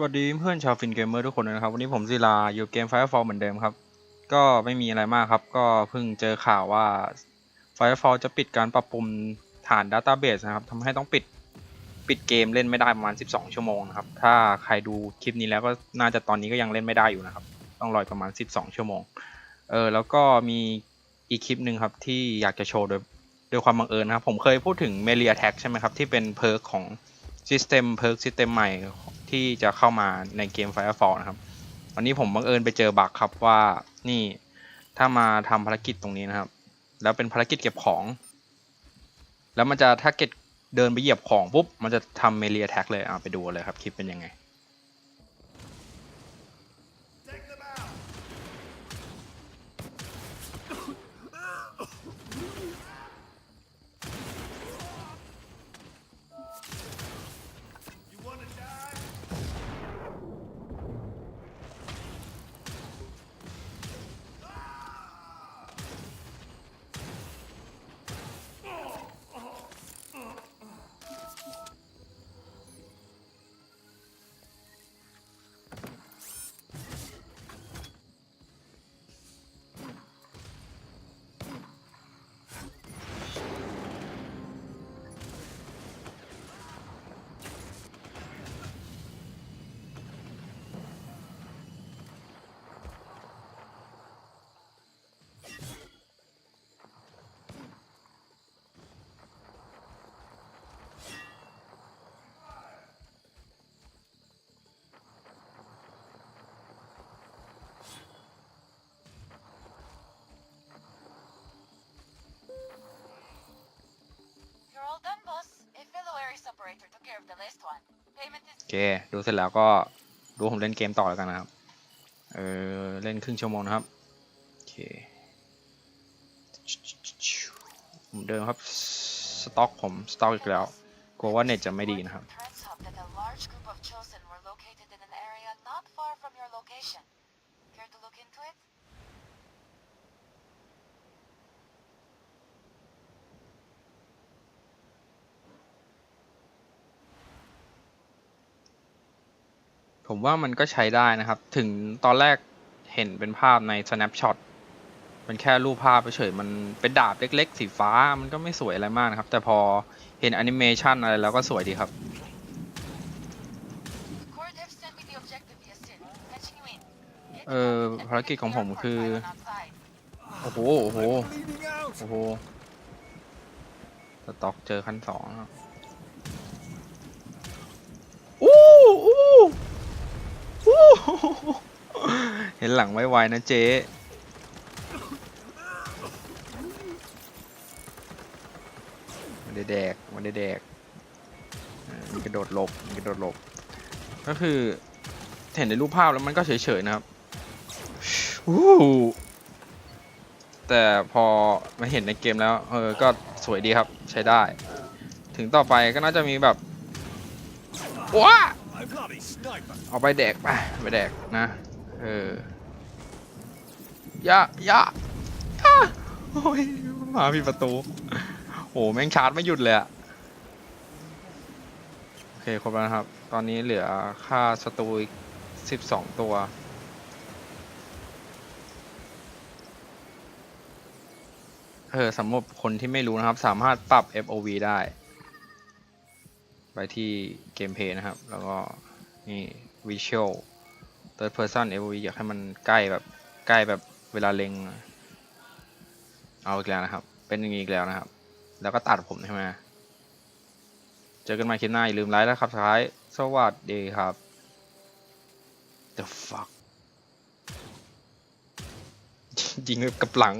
สวัสดีเพื่อนชาวฟินเกมเมอร์ทุกคนนะครับ วันนี้ผมศิลาอยู่เกม Firefall เหมือนเดิมครับ ก็ไม่มีอะไรมากครับ ก็เพิ่งเจอข่าวว่า Firefall จะปิดการปรับปรุงฐาน Database นะครับทำให้ต้องปิดปิดเกมเล่นไม่ได้ประมาณ 12 ชั่วโมงนะครับ ถ้าใครดูคลิปนี้แล้วก็น่าจะตอนนี้ก็ยังเล่นไม่ได้อยู่นะครับ ต้องรอประมาณ 12 ชั่วโมง เออแล้วก็มีอีกคลิปหนึ่งครับที่อยากจะโชว์โดยโดยความบังเอิญนะครับ ผมเคยพูดถึง m e l i a Attack ใช่ไหมครับที่เป็นเพิร์กของ System เพิร์ก System ใหม่ ที่จะเข้ามาในเกม Firefall นะครับวันนี้ผมบังเอิญไปเจอบักครับว่านี่ถ้ามาทำภารกิจตรงนี้นะครับ แล้วเป็นภารกิจเก็บของ แล้วมันจะถ้าเก็ตเดินไปเหยียบของปุ๊บมันจะทำเมเลียแท็กเลยอะไปดูเลยครับคลิปเป็นยังไง โอเค ดูเสร็จแล้วก็ดูผมเล่นเกมต่อแล้วกันนะครับ เออเล่นครึ่งชั่วโมงนะครับ โอเค ผมเดิมครับ สต็อกผมสต็อกอีกแล้ว กลัวว่าเน็ตจะไม่ดีนะครับ Threats up that a large group of chosen were located in an area not far from your location. Care to look into it? ผมว่ามันก็ใช้ได้นะครับ ถึงตอนแรกเห็นเป็นภาพใน snapshot เป็นแค่รูปภาพเฉยมันเป็นดาบเล็กๆ สีฟ้ามันก็ไม่สวยอะไรมากนะครับ แต่พอเห็นแอนิเมชันอะไรแล้วก็สวยดีครับ เออภารกิจของผมคือ โอ้โห โอ้โห โอ้โหสต็อกเจอขั้นสองครับอู้อู้อู้ เห็นหลังไวๆนะเจ๊มันได้แดกมันได้แดกเออมีกระโดดหลบมีกระโดดหลบ ก็คือเห็นในรูปภาพแล้วมันก็เฉยๆนะครับอู้แต่พอมาเห็นในเกมแล้ว เออ ก็สวยดีครับใช้ได้ ถึงต่อไปก็น่าจะมีแบบว้าเอาไปแดกไปไปแดกนะ เออ ย่าอย่าอย่าโอ้ยมาพี่ประตู โอ้แม่งชาร์จไม่หยุดเลยอะโอเคครบแล้วนะครับ ตอนนี้เหลือค่าศัตรูอีกสิบสองตัว เออสำหรับคนที่ไม่รู้นะครับ สามารถปรับ FOV ได้ ไปที่เกมเพย์นะครับ แล้วก็นี่ Visual Third Person FOV อยากให้มันใกล้แบบใกล้แบบ เวลาเล็ง เอาอีกแล้วนะครับ เป็นอย่างนี้อีกแล้วนะครับ แล้วก็ตัดผมใช่ไหมเจอกันใหม่คลิปหน้าอย่าลืมไลค์แล้วครับท้าย สวัสดีครับ The fuck ยิงกับหลัง